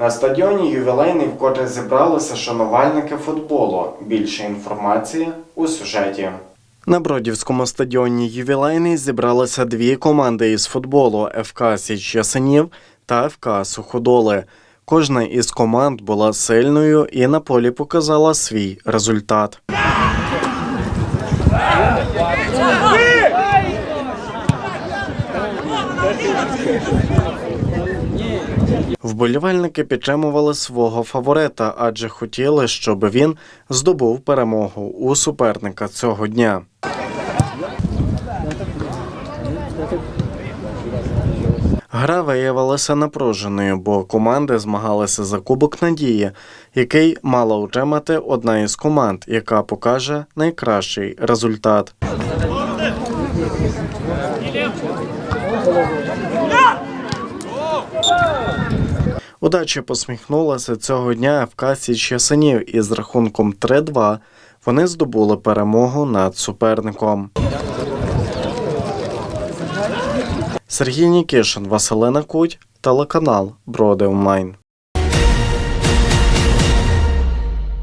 На стадіоні ювілейний вкотре зібралися шанувальники футболу. Більше інформації у сюжеті. На Бродівському стадіоні ювілейний зібралися дві команди із футболу ФК Січ Ясенів та ФК Суходоли. Кожна із команд була сильною і на полі показала свій результат. Вболівальники підтримували свого фаворита, адже хотіли, щоб він здобув перемогу у суперника цього дня. Гра виявилася напруженою, бо команди змагалися за Кубок Надії, який мала утримати одна із команд, яка покаже найкращий результат. Удача посміхнулася цього дня в касі Часинів і з рахунком 3-2 вони здобули перемогу над суперником. Сергій Нікішин, Василина Куть, телеканал Броди Онлайн.